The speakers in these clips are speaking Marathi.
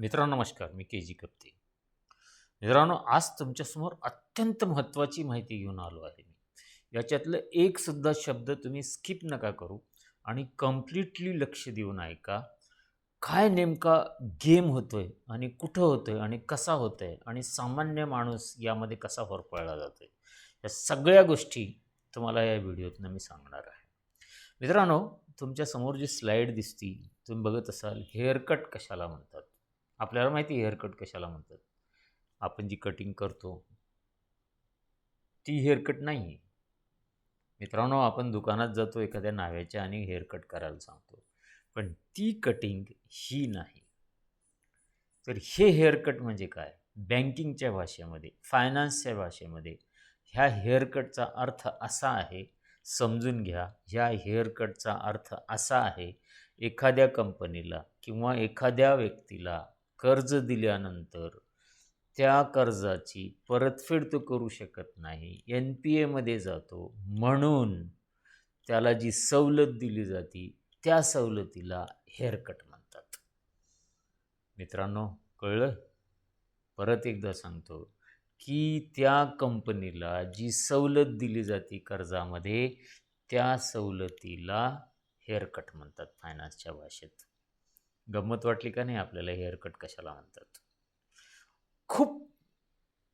मित्रांनो नमस्कार. मी के जी कप्ते. मित्रांनो आज तुमच्यासमोर अत्यंत महत्त्वाची माहिती घेऊन आलो आहे मी. याच्यातलं एक सुद्धा शब्द तुम्ही स्किप नका करू आणि कम्प्लिटली लक्ष देऊन ऐका. काय नेमका गेम होतो आहे आणि कुठं होतो आहे आणि कसा होतो आहे आणि सामान्य माणूस यामध्ये कसा होरपळला जातो आहे या सगळ्या गोष्टी तुम्हाला या व्हिडिओतनं मी सांगणार आहे. मित्रांनो तुमच्यासमोर जी स्लाईड दिसती तुम्ही बघत असाल हेअरकट कशाला म्हणतात? आपल्याला माहिती आहे हेअरकट कशाला म्हणतात. आपण जी कटिंग करतो ती हेअरकट नाही आहे. मित्रांनो आपण दुकानात जातो एखाद्या नाव्याच्या आणि हेअरकट करायला सांगतो. पण ती कटिंग ही नाही. तर हे हेअरकट म्हणजे काय? बँकिंगच्या भाषेमध्ये फायनान्सच्या भाषेमध्ये ह्या हेअरकटचा अर्थ असा आहे समजून घ्या ह्या हेअरकटचा अर्थ असा आहे एखाद्या कंपनीला किंवा एखाद्या व्यक्तीला कर्ज दिल्यानंतर त्या कर्जाची परतफेड तो करू शकत नाही. एन पी एमध्ये जातो. म्हणून त्याला जी सवलत दिली जाते त्या सवलतीला हेअरकट म्हणतात. मित्रांनो कळलं? परत एकदा सांगतो की त्या कंपनीला जी सवलत दिली जाते कर्जामध्ये त्या सवलतीला हेअरकट म्हणतात फायनान्सच्या भाषेत. गंमत वाटली का नाही आपल्याला हेअरकट कशाला म्हणतात? खूप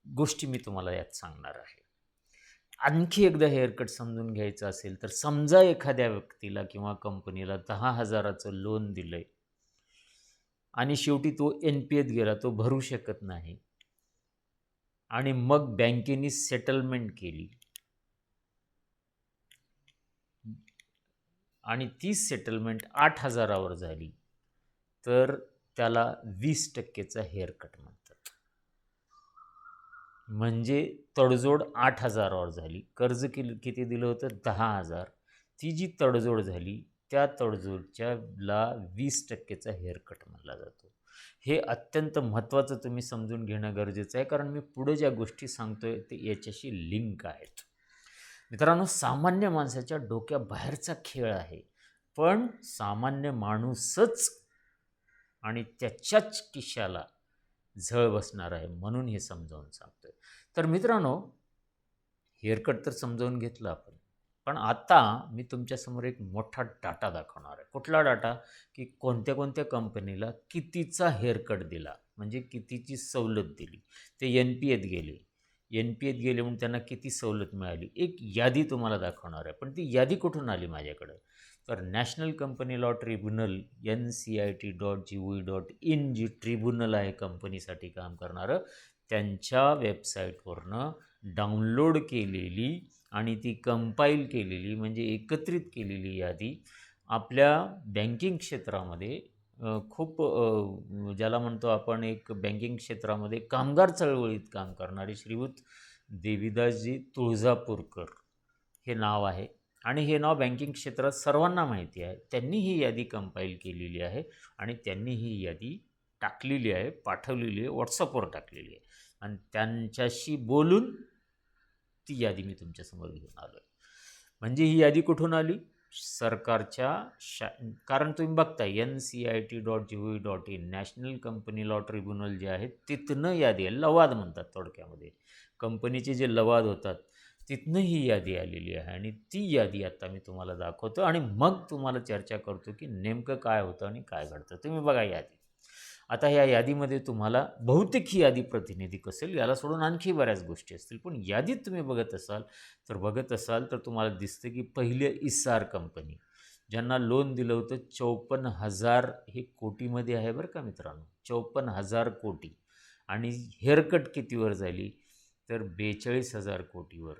गोष्टी मी तुम्हाला यात सांगणार आहे. आणखी एकदा हेअरकट समजून घ्यायचं असेल तर समजा एखाद्या व्यक्तीला किंवा कंपनीला दहा हजाराचं लोन दिलं आहे आणि शेवटी तो एन पी एत गेला तो भरू शकत नाही आणि मग बँकेने सेटलमेंट केली आणि ती सेटलमेंट आठ हजारावर झाली. तर त्याला वीस टक्केचा हेअरकट म्हणतात. म्हणजे तडजोड आठ हजारावर झाली. कर्ज किल किती दिलं होतं? दहा हजार. ती जी तडजोड झाली त्या तडजोडच्याला वीस टक्केचा हेअरकट म्हणला जातो. हे अत्यंत महत्त्वाचं तुम्ही समजून घेणं गरजेचं आहे. कारण मी पुढं ज्या गोष्टी सांगतोय ते याच्याशी लिंक आहेत. मित्रांनो सामान्य माणसाच्या डोक्याबाहेरचा खेळ आहे. पण सामान्य माणूसच आणि त्याच्याच किशाला झळ बसणार आहे म्हणून हे समजावून सांगतोय. तर मित्रांनो हेअरकट तर समजावून घेतलं आपण पण आता मी तुमच्यासमोर एक मोठा डाटा दाखवणार आहे. कुठला डाटा? की कोणत्या कोणत्या कंपनीला कितीचा हेअरकट दिला म्हणजे कितीची सवलत दिली. ते एन पी एत गेले. एन पी एत गेले म्हणून त्यांना किती सवलत मिळाली? एक यादी तुम्हाला दाखवणार आहे पण ती यादी कुठून आली माझ्याकडं? तर national company law tribunal N C I T dot G O dot in G tribunal आहे कंपनीसाठी काम करणारं त्यांच्या वेबसाईटवरनं डाउनलोड केलेली आणि ती कंपाईल केलेली म्हणजे एकत्रित केलेली यादी आपल्या बँकिंग क्षेत्रामध्ये खूप ज्याला म्हणतो आपण एक बँकिंग क्षेत्रामध्ये कामगार चळवळीत काम करणारे श्रीयुत देविदासजी तुळजापूरकर हे नाव आहे. आणि हे नाव बँकिंग क्षेत्रात सर्वांना माहिती आहे. त्यांनी ही यादी कंपाईल केलेली आहे आणि त्यांनी ही यादी टाकलेली आहे पाठवलेली आहे व्हॉट्सअपवर टाकलेली आहे. आणि त्यांच्याशी बोलून ती यादी मी तुमच्यासमोर घेऊन आलो आहे म्हणजे ही यादी कुठून आली? सरकारच्या शा कारण तुम्ही बघता N C I T dot G O dot in national company law tribunal जे आहे तिथनं यादी आहे लवाद म्हणतात थोडक्यामध्ये. कंपनीचे जे लवाद होतात तिथनं ही यादी आलेली आहे आणि ती यादी आत्ता मी तुम्हाला दाखवतो आणि मग तुम्हाला चर्चा करतो की नेमकं काय होतं आणि काय घडतं. तुम्ही बघा यादी. आता या यादीमध्ये तुम्हाला बहुतेक ही यादी प्रतिनिधिक असेल याला सोडून आणखी बऱ्याच गोष्टी असतील. पण यादीत तुम्ही बघत असाल तर बघत असाल तर तुम्हाला दिसतं की पहिले इसार कंपनी ज्यांना लोन दिलं होतं चौपन्न हजार हे कोटीमध्ये आहे बरं का मित्रांनो. चौपन्न हजार कोटी. आणि हेअरकट कितीवर झाली? तर बेचाळीस हजार कोटीवर.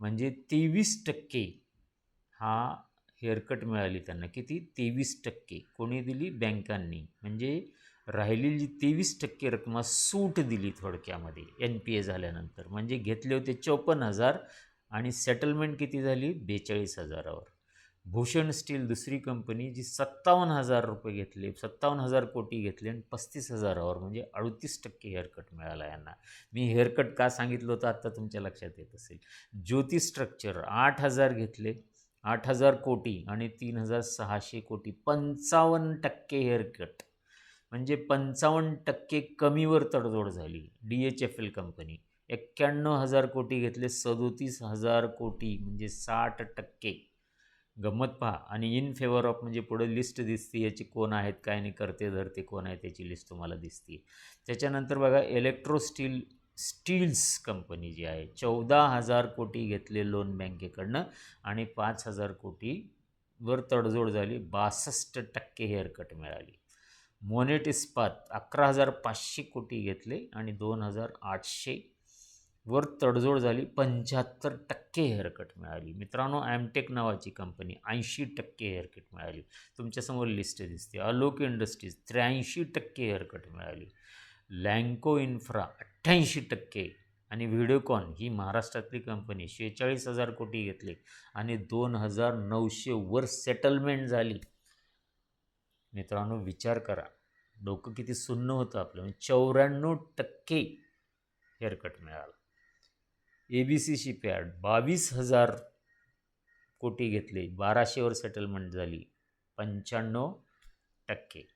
म्हणजे तेवीस टक्के हा हेअरकट मिळाली त्यांना. किती? तेवीस टक्के. कोणी दिली? बँकांनी. म्हणजे राहिलेली तेवीस टक्के रक्कम सूट दिली थोडक्यामध्ये. एन पी ए झाल्यानंतर. म्हणजे घेतले होते चौपन्न हजार आणि सेटलमेंट किती झाली? बेचाळीस हजारावर. भूषण स्टील दुसरी कंपनी जी सत्तावन्न हजार रुपये घेतले सत्तावन्न हजार कोटी घेतले आणि पस्तीस हजारावर म्हणजे अडतीस टक्के हेअरकट मिळाला यांना. मी हेअरकट का सांगितलं होतं आत्ता तुमच्या लक्षात येत असेल. ज्योती स्ट्रक्चर आठ हजार घेतले आठ हजार कोटी आणि तीन हजार सहाशे कोटी पंचावन्न टक्के हेअरकट म्हणजे पंचावन्न टक्के कमीवर तडजोड झाली D H F L company एक्क्याण्णव हजार कोटी घेतले सदोतीस हजार कोटी म्हणजे साठ टक्के. गंमत पहा. आणि इन फेवर ऑफ म्हणजे पुढे लिस्ट दिसते याची कोण आहेत काय नाही करते धरते कोण आहे त्याची लिस्ट तुम्हाला दिसते. त्याच्यानंतर बघा इलेक्ट्रो स्टील स्टील्स कंपनी जी आहे चौदा हजार कोटी घेतले लोन बँकेकडनं आणि पाच हजार कोटीवर तडजोड झाली बासष्ट टक्के हेअरकट मिळाली. मोनेट इस्पात अकरा हजार पाचशे कोटी घेतले आणि दोन हजार आठशे वर तडजोड झाली. पंच्याहत्तर टक्के हेअरकट मिळाली. मित्रांनो ॲमटेक नावाची कंपनी ऐंशी टक्के हेअरकट मिळाली. तुमच्यासमोर लिस्ट दिसते. अलोक इंडस्ट्रीज त्र्याऐंशी टक्के हेअरकट मिळाली. लँको इन्फ्रा अठ्ठ्याऐंशी टक्के. आणि व्हिडिओकॉन ही महाराष्ट्रातली कंपनी शेहेचाळीस हजार कोटी घेतले. आणि दोन हजार नऊशे वर सेटलमेंट झाली. मित्रांनो विचार करा. डोकं किती सुन्न होतं आपलं. चौऱ्याण्णव टक्के हेअरकट मिळाला. ए बी सी शिपयार्ड बावीस हजार कोटी घेतले बाराशेवर सेटलमेंट झाली पंच्याण्णव टक्के.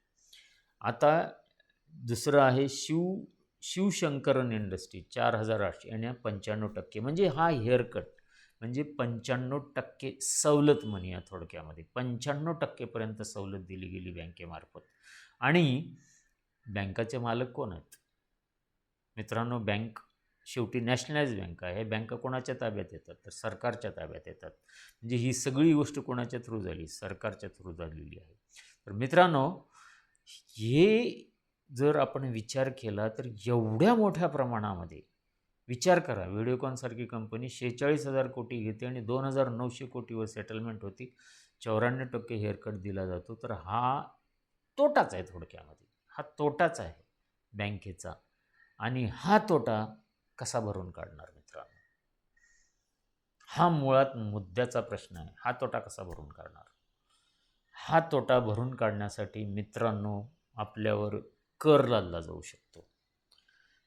आता दुसरं आहे शिव शिवशंकरन इंडस्ट्री चार हजार आठशे आणि पंच्याण्णव टक्के. म्हणजे हा हेअरकट म्हणजे पंच्याण्णव टक्के सवलत म्हणूया थोडक्यामध्ये. पंच्याण्णव टक्केपर्यंत सवलत दिली गेली बँकेमार्फत. आणि बँकाचे मालक कोण आहेत? मित्रांनो बँक शेवटी नॅशनलाइज बँक आहे. बँका कोणाच्या ताब्यात येतात? तर सरकारच्या ताब्यात येतात. म्हणजे ही सगळी गोष्ट कोणाच्या थ्रू झाली? सरकारच्या थ्रू झालेली आहे. तर मित्रांनो हे जर आपण विचार केला तर एवढ्या मोठ्या प्रमाणामध्ये विचार करा. व्हिडिओकॉनसारखी कंपनी शेहेचाळीस हजार कोटी घेते आणि दोन हजार नऊशे कोटीवर सेटलमेंट होती. चौऱ्याण्णव टक्के हेअरकट दिला जातो. तर हा तोटाच आहे थोडक्यामध्ये. हा तोटाच आहे बँकेचा. आणि हा तोटा कसा भरून काढणार मित्रांनो? हा मुळात मुद्द्याचा प्रश्न आहे. हा तोटा कसा भरून काढणार? हा तोटा भरून काढण्यासाठी मित्रांनो आपल्यावर कर लादला जाऊ शकतो.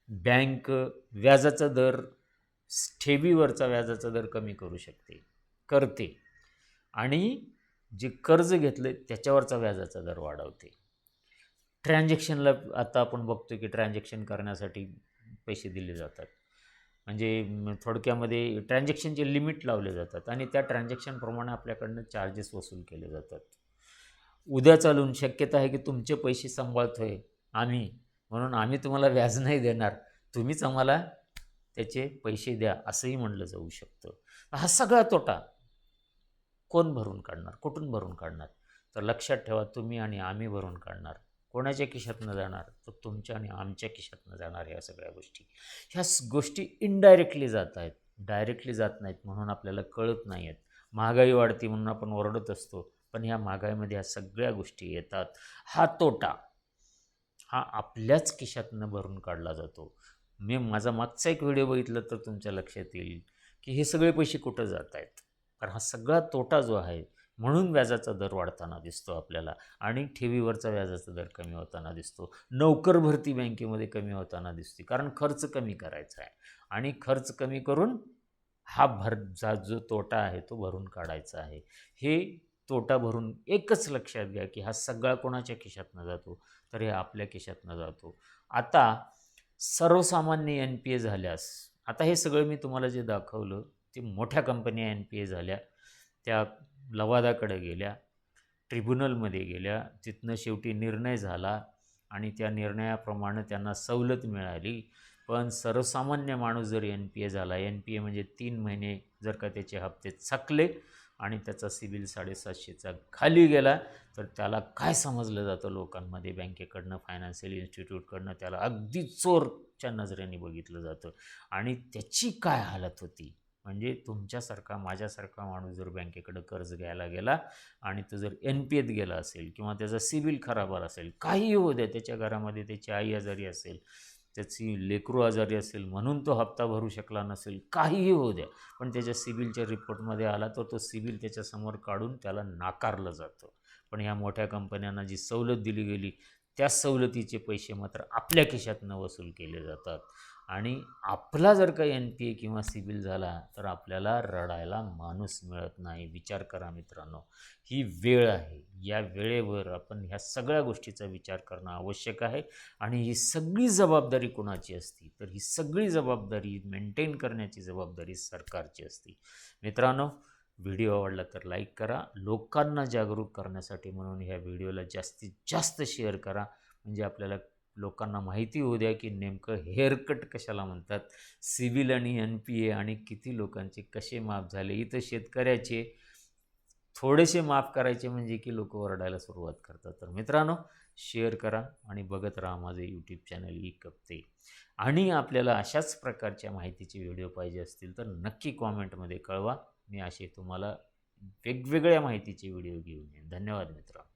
बँक व्याजाचा दर ठेवीवरचा व्याजाचा दर कमी करू शकते करते. आणि जे कर्ज घेतले त्याच्यावरचा व्याजाचा दर वाढवते. ट्रान्झॅक्शनला आता आपण बघतो की ट्रान्झॅक्शन करण्यासाठी पैसे दिले जातात. म्हणजे थोडक्यामध्ये ट्रान्झॅक्शनचे लिमिट लावले जातात आणि त्या ट्रान्झॅक्शनप्रमाणे आपल्याकडनं चार्जेस वसूल केले जातात. उद्या चालून शक्यता आहे की तुमचे पैसे सांभाळतो आहे आम्ही म्हणून आम्ही तुम्हाला व्याज नाही देणार. तुम्हीच आम्हाला त्याचे पैसे द्या असंही म्हणलं जाऊ शकतं. हा सगळा तोटा कोण भरून काढणार? कुठून भरून काढणार? तर लक्षात ठेवा तुम्ही आणि आम्ही भरून काढणार. कोणाच्या खिशातनं जाणार तर तुमच्या आणि आमच्या खिशातनं जाणार ह्या सगळ्या गोष्टी. ह्या गोष्टी इनडायरेक्टली जात आहेत डायरेक्टली जात नाहीत म्हणून आपल्याला कळत नाही आहेत. महागाई वाढती म्हणून आपण ओरडत असतो पण ह्या महागाईमध्ये ह्या सगळ्या गोष्टी येतात. हा तोटा हा आपल्याच खिशातनं भरून काढला जातो. मी माझा मागचा एक व्हिडिओ बघितला तर तुमच्या लक्षात येईल की हे सगळे पैसे कुठं जात आहेत? कारण हा सगळा तोटा जो आहे म्हणून व्याजाचा दर वाढताना दिसतो आपल्याला. आणि ठेवीवरचा व्याजाचा दर कमी होताना दिसतो. नोकर भरती बँकेमध्ये कमी होताना दिसते. कारण खर्च कमी करायचा आहे. आणि खर्च कमी करून हा भर जा जो तोटा आहे तो भरून काढायचा आहे. हे तोटा भरून एकच लक्षात घ्या की हा सगळा कोणाच्या खिशातनं जातो? तर हे आपल्या खिशातनं जातो. आता सर्वसामान्य एन पी ए झाल्यास आता हे सगळं मी तुम्हाला जे दाखवलं ते मोठ्या कंपन्या एन पी ए झाल्या. त्या लवादाकडे गेल्या ट्रिब्युनलमध्ये गेल्या तिथनं शेवटी निर्णय झाला आणि त्या निर्णयाप्रमाणे त्यांना सवलत मिळाली. पण सर्वसामान्य माणूस जर एन पी ए झाला एन पी ए म्हणजे तीन महिने जर का त्याचे हप्ते थकले आणि त्याचा सिबिल साडेसातशेचा खाली गेला तर त्याला काय समजलं जातं लोकांमध्ये? बँकेकडनं फायनान्शियल इन्स्टिट्यूटकडनं त्याला अगदी चोरच्या नजरेने बघितलं जातं. आणि त्याची काय हालत होती? म्हणजे तुमच्यासारखा माझ्यासारखा माणूस जर बँकेकडं कर्ज घ्यायला गेला आणि तो जर एन पी एत गेला असेल किंवा त्याचा सिबिल खराब असेल काहीही होऊ द्या त्याच्या घरामध्ये त्याची आई आजारी असेल त्याची लेकरू आजारी असेल म्हणून तो हप्ता भरू शकला नसेल काहीही होऊ द्या पण त्याच्या सिबिलच्या रिपोर्टमध्ये आला तर तो सिबिल त्याच्यासमोर काढून त्याला नाकारलं जातं. पण ह्या मोठ्या कंपन्यांना जी सवलत दिली गेली त्या सवलतीचे पैसे मात्र आपल्या खिशातनं वसूल केले जातात. आणि आपला जर का एन पी ए किंवा सिबिल झाला तर आपल्याला रडायला माणूस मिळत नाही. विचार करा मित्रांनो. ही वेळ आहे. या वेळेवर आपण ह्या सगळ्या गोष्टीचा विचार करणं आवश्यक आहे. आणि ही सगळी जबाबदारी कोणाची असती? तर ही सगळी जबाबदारी मेंटेन करण्याची जबाबदारी सरकारची असते. मित्रांनो व्हिडिओ आवडला तर लाईक करा. लोकांना जागरूक करण्यासाठी म्हणून ह्या व्हिडिओला जास्तीत जास्त शेअर करा. म्हणजे आपल्याला लोकांना माहिती होऊ द्या की नेमकं हेअरकट कशाला म्हणतात? सिव्हिल आणि एन पी ए आणि किती लोकांचे कसे माफ झाले? इथं शेतकऱ्याचे थोडेसे माफ करायचे म्हणजे की लोक ओरडायला सुरुवात करतात. तर मित्रांनो शेअर करा आणि बघत राहा माझं यूट्यूब चॅनल ई कपते. आणि आपल्याला अशाच प्रकारच्या माहितीचे व्हिडिओ पाहिजे असतील तर नक्की कॉमेंटमध्ये कळवा. मी असे तुम्हाला वेगवेगळ्या माहितीचे व्हिडिओ घेऊन येईन. धन्यवाद मित्रांनो.